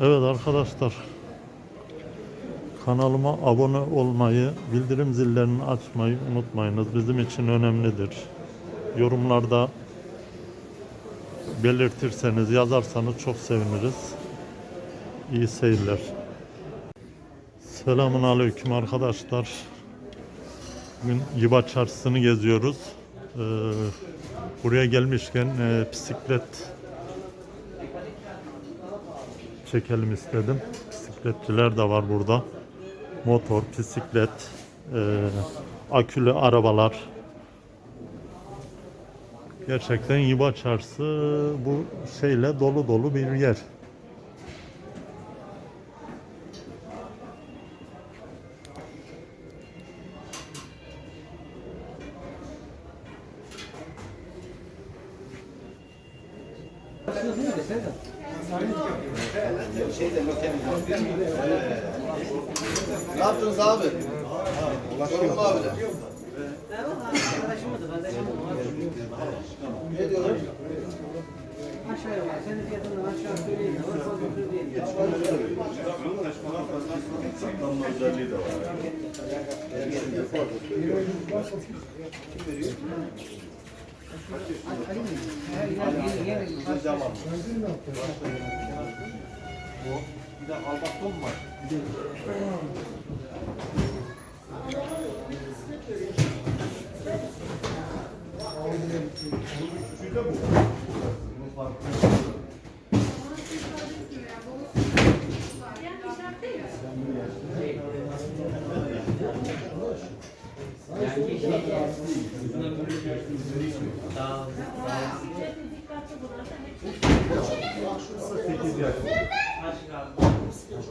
Evet arkadaşlar. Kanalıma abone olmayı, bildirim zillerini açmayı unutmayınız. Bizim için önemlidir. Yorumlarda belirtirseniz, yazarsanız çok seviniriz. İyi seyirler. Selamun Aleyküm arkadaşlar. Bugün Yiba Çarşısı'nı geziyoruz. Ee, buraya gelmişken e, bisiklet çekelim istedim. Bisikletçiler de var burada. Motor, bisiklet, e, akülü arabalar. Gerçekten Yiba Çarşısı bu şeyle dolu dolu bir yer. Ne yaptınız abi? Sorun mu abiler? Ne diyorlar? Aşağıya bak. Senin fiyatından aşağı söyleyeyim. Ama fazla söyleyeyim. Her yer yeni yeni. Bir de albaton var.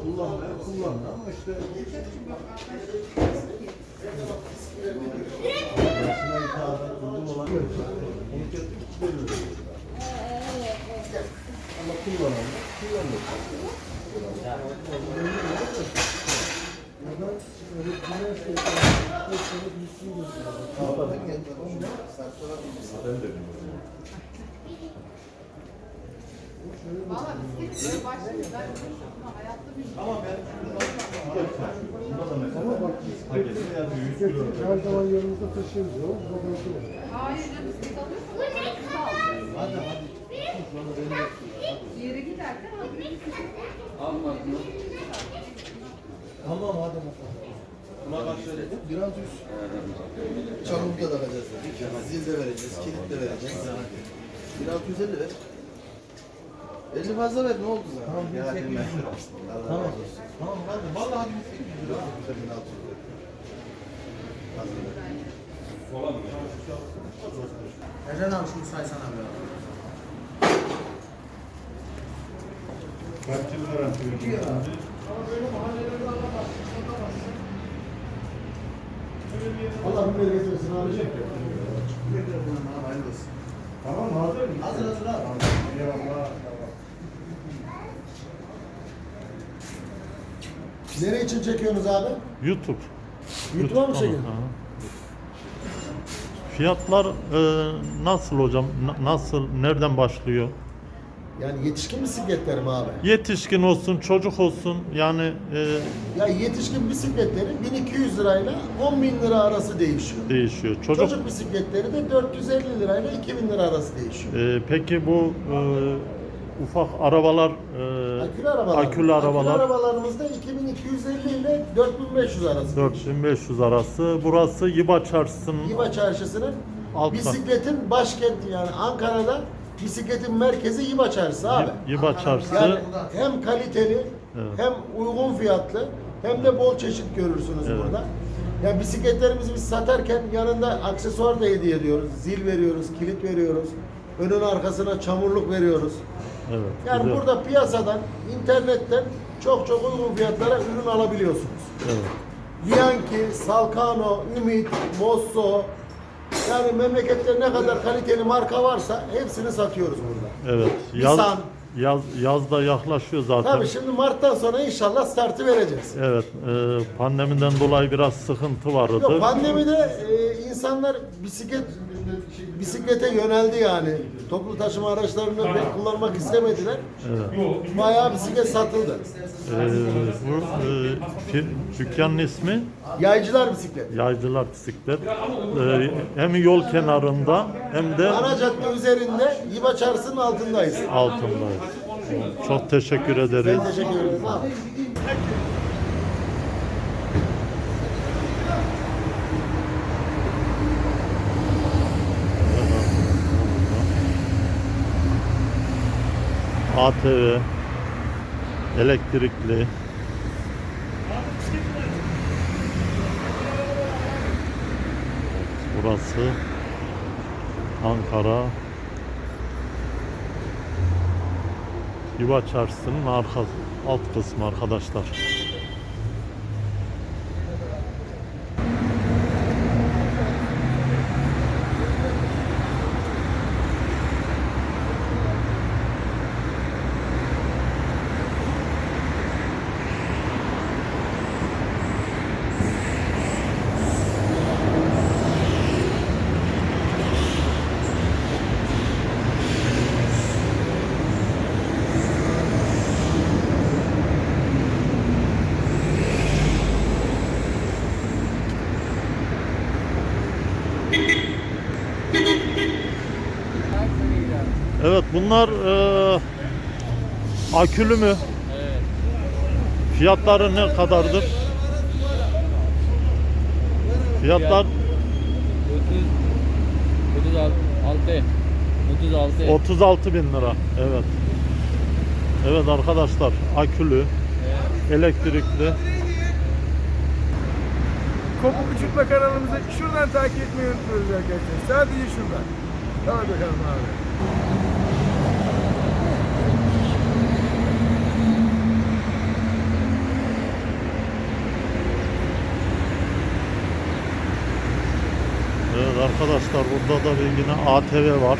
Kullanmaya kullandı ama işte yaşına hitaben uygun olan kendi veriyor. Ama kullananlar kullanıyor. Ben de bilmiyorum. Valla bisiklet böyle başlıyor. Ben hayatta bilmiyorum. Ama ben da veya büyük kilo. Her zaman yanımızda taşıyoruz. Var. Hayır canım bisiklet alıyorsan bisiklet al. Hadi hadi. Bir yere giderken al bir bisiklet. Tamam hadi bakalım. Buna kaç söyledin? Biraz yüz. Çamurda da takacağız dedik. Zil de vereceğiz, kilit de vereceğiz. Biraz yüz elli ver. 50 fazla ver ne oldu sana? Tamam, ya, 1800 lira. Tamam. Tamam hadi. Vallahi 1800 lira. 1600 lira. Eren abi şunu saysana abi. Kaç yıl garanti veriyorsun? Allah bir abicim. Hayırlı olsun. Tamam mı? Hazır mı? Hazır hazır abi. Eyvallah. Nereye için çekiyorsunuz abi? YouTube. YouTube'a mı YouTube'da çekiyorsun? Aha. Fiyatlar e, nasıl hocam? Na- Nasıl? Nereden başlıyor? Yani yetişkin bisikletleri mi abi? Yetişkin olsun, çocuk olsun. Yani e, Ya yetişkin bisikletleri 1200 lirayla 10 bin lira arası değişiyor. değişiyor. Çocuk. Çocuk bisikletleri de 450 lirayla 2000 lira arası değişiyor. E, peki bu e, ufak arabalar, e, Akülü arabalar. akülü arabalar Akülü arabalarımızda 2250 ile 4500 arası. 4500 arası. Burası Yiba Çarşısı'nın Yiva Çarşısı'nın Altta. bisikletin başkenti yani Ankara'da bisikletin merkezi Yiva Çarşısı abi. Yiba Çarşısı. Yani hem kaliteli Evet. hem uygun fiyatlı hem de bol çeşit görürsünüz Evet. burada. Ya bisikletlerimizi biz satarken yanında aksesuar da hediye ediyoruz. Zil veriyoruz, kilit veriyoruz. Önün arkasına çamurluk veriyoruz. Evet. Yani güzel. burada piyasadan, internetten çok çok uygun fiyatlara ürün alabiliyorsunuz. Evet. Bianchi, Salkano, Ümit, Mosso yani memlekette ne kadar kaliteli marka varsa hepsini satıyoruz burada. Evet. Yaz, Nisan. yaz yaz da yaklaşıyor zaten. Tabii şimdi Mart'tan sonra inşallah startı vereceğiz. Evet. E, pandemiden dolayı biraz sıkıntı vardı. Yok pandemide e, insanlar bisiklet bisiklete yöneldi yani. Toplu taşıma araçlarını pek kullanmak istemediler. Evet. Bayağı bisiklet satıldı. Ee, bu e, dükkanın ismi Yaycılar bisiklet. Yaycılar Bisiklet. Ee, hem yol kenarında hem de Ana cadde üzerinde Yiba Çarşısı'nın altındayız. altındayız. Çok teşekkür ederiz. Ben teşekkür ederim. ATV, elektrikli. Burası Ankara Yuva Çarşısı'nın arka, alt kısmı arkadaşlar. Evet bunlar e, akülü mü? Fiyatları ne kadardır? Fiyatlar 36 36 36 bin lira. Evet. Evet arkadaşlar akülü, evet. elektrikli. Kopuk uçurtma kanalımızı şuradan takip etmeyi unutmuyoruz arkadaşlar. Sadece şuradan. Hadi bakalım abi. Evet arkadaşlar burada da bir yine ATV var.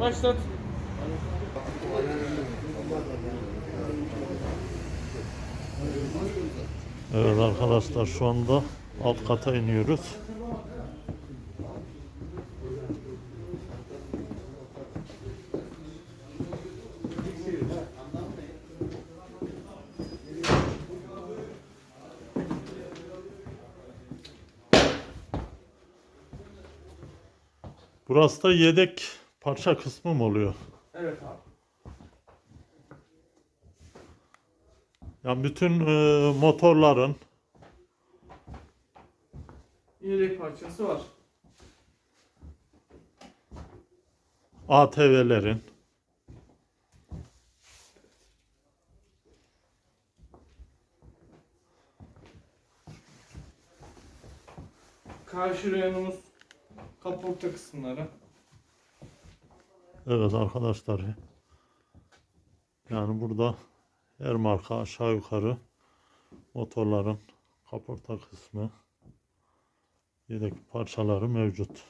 Başlat. Evet arkadaşlar şu anda alt kata iniyoruz. Burası da yedek parça kısmı mı oluyor? Evet abi. Yani bütün e, motorların Yedek parçası var. ATV'lerin Karşı reyonumuz kaporta kısımları. Evet arkadaşlar. Yani burada her marka aşağı yukarı motorların kaporta kısmı yedek parçaları mevcut.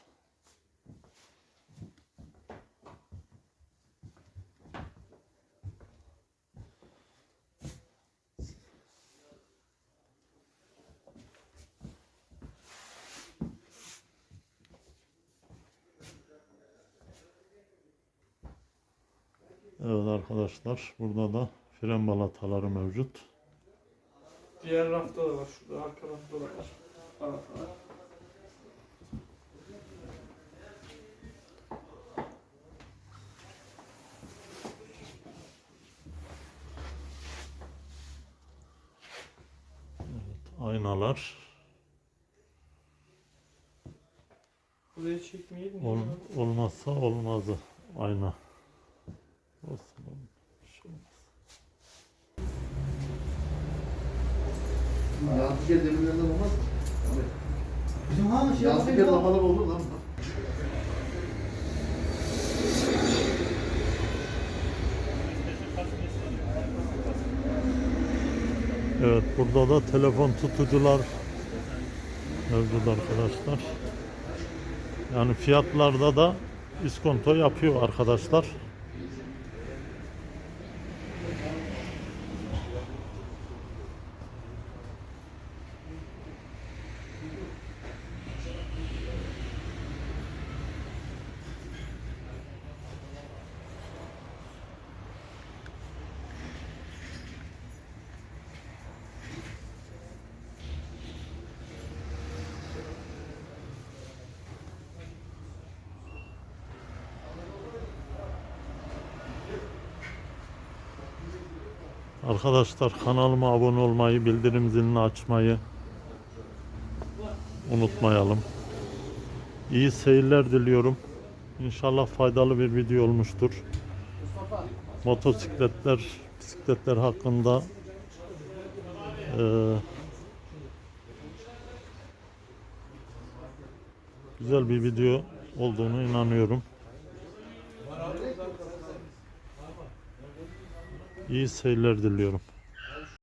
Evet arkadaşlar burada da fren balataları mevcut. Diğer rafta da var. Şurada arka rafta da var. Balatalar. Aynalar. Buraya çekmeyelim. Ol, olmazsa olmazı ayna. Olsun, bir şey olmaz. Demirlerden olmaz mı? Bizim hanım şey Yantıker lamalar olur lan. Evet burada da telefon tutucular mevcut arkadaşlar. Yani fiyatlarda da iskonto yapıyor arkadaşlar. Arkadaşlar kanalıma abone olmayı, bildirim zilini açmayı unutmayalım. İyi seyirler diliyorum. İnşallah faydalı bir video olmuştur. Motosikletler, bisikletler hakkında eee, güzel bir video olduğunu inanıyorum. İyi seyirler diliyorum.